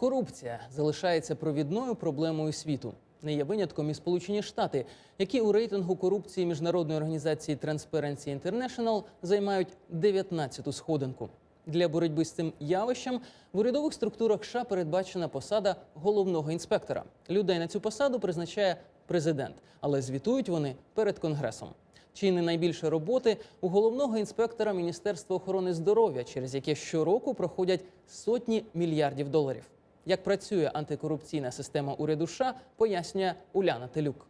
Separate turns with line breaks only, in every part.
Корупція залишається провідною проблемою світу. Не є винятком і Сполучені Штати, які у рейтингу корупції міжнародної організації Transparency International займають 19-ту сходинку. Для боротьби з цим явищем в урядових структурах США передбачена посада головного інспектора. Людей на цю посаду призначає президент, але звітують вони перед конгресом. Чи не найбільше роботи у головного інспектора Міністерства охорони здоров'я, через яке щороку проходять сотні мільярдів доларів. Як працює антикорупційна система уряду США, пояснює Уляна Телюк.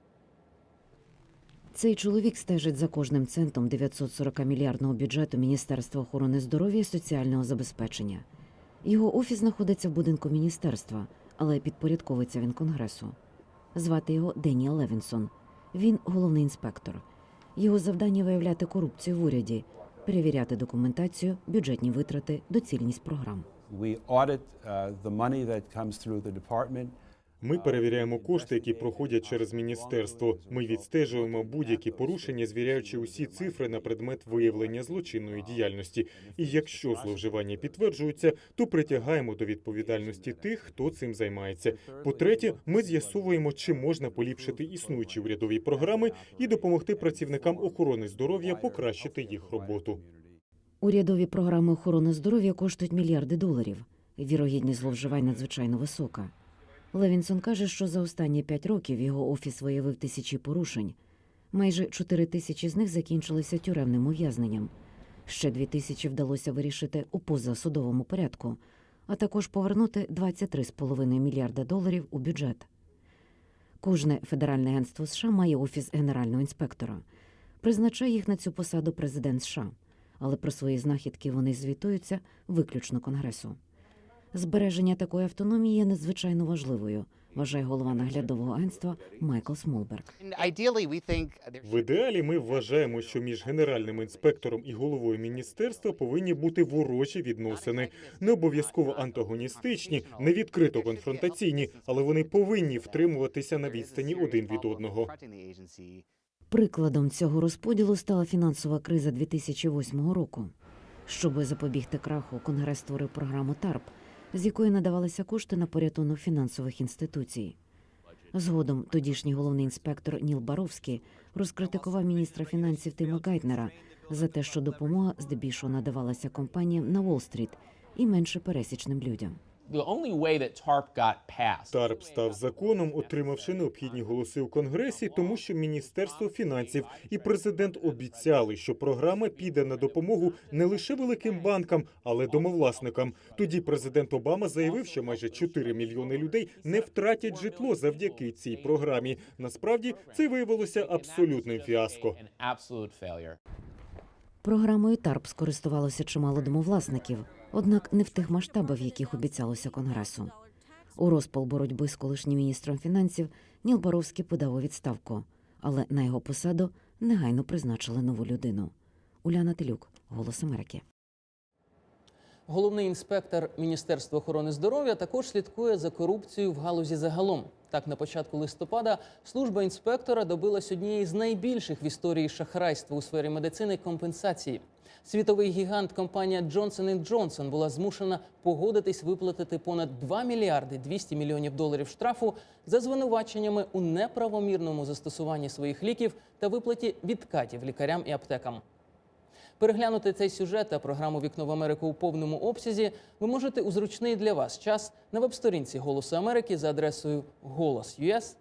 Цей чоловік стежить за кожним центом 940-мільярдного бюджету Міністерства охорони здоров'я і соціального забезпечення. Його офіс знаходиться в будинку міністерства, але підпорядковується він конгресу. Звати його Деніел Левінсон. Він головний інспектор. Його завдання виявляти корупцію в уряді, перевіряти документацію, бюджетні витрати, доцільність програм.
We audit uh, the money that comes through the department.
Ми перевіряємо кошти, які проходять через міністерство. Ми відстежуємо будь-які порушення, звіряючи усі цифри на предмет виявлення злочинної діяльності. І якщо зловживання підтверджуються, то притягаємо до відповідальності тих, хто цим займається. По-третє, ми з'ясовуємо, чи можна поліпшити існуючі урядові програми і допомогти працівникам охорони здоров'я покращити їх роботу.
Урядові програми охорони здоров'я коштують мільярди доларів. Вірогідність зловживань надзвичайно висока. Левінсон каже, що за останні п'ять років його офіс виявив тисячі порушень. Майже чотири тисячі з них закінчилися тюремним ув'язненням. Ще дві тисячі вдалося вирішити у позасудовому порядку, а також повернути 23,5 мільярда доларів у бюджет. Кожне федеральне агентство США має офіс генерального інспектора. Призначає їх на цю посаду президент США, але про свої знахідки вони звітуються виключно Конгресу. Збереження такої автономії є надзвичайно важливою, вважає голова наглядового агентства Майкл Смолберг.
В ідеалі ми вважаємо, що між генеральним інспектором і головою міністерства повинні бути ворожі відносини, не обов'язково антагоністичні, не відкрито конфронтаційні, але вони повинні втримуватися на відстані один від одного.
Прикладом цього розподілу стала фінансова криза 2008 року. Щоб запобігти краху, Конгрес створив програму ТАРП, з якої надавалися кошти на порятунок фінансових інституцій. Згодом тодішній головний інспектор Ніл Баровський розкритикував міністра фінансів Тима Гайтнера за те, що допомога здебільшого надавалася компаніям на Уолл-стріт і менше пересічним людям.
ТАРП став законом, отримавши необхідні голоси у Конгресі, тому що Міністерство фінансів і президент обіцяли, що програма піде на допомогу не лише великим банкам, але домовласникам. Тоді президент Обама заявив, що майже 4 мільйони людей не втратять житло завдяки цій програмі. Насправді це виявилося абсолютним фіаско.
Програмою ТАРП скористувалося чимало домовласників, однак не в тих масштабах, яких обіцялося Конгресу. У розпал боротьби з колишнім міністром фінансів Ніл Боровський подав у відставку, але на його посаду негайно призначили нову людину. Уляна Телюк, Голос Америки.
Головний інспектор Міністерства охорони здоров'я також слідкує за корупцією в галузі загалом. Так, на початку листопада служба інспектора добилась однієї з найбільших в історії шахрайства у сфері медицини компенсації. Світовий гігант компанія Johnson Johnson була змушена погодитись виплатити понад 2 мільярди 200 мільйонів доларів штрафу за звинуваченнями у неправомірному застосуванні своїх ліків та виплаті відкатів лікарям і аптекам. Переглянути цей сюжет та програму Вікно в Америку у повному обсязі ви можете у зручний для вас час на веб-сторінці Голосу Америки за адресою голос.us.us.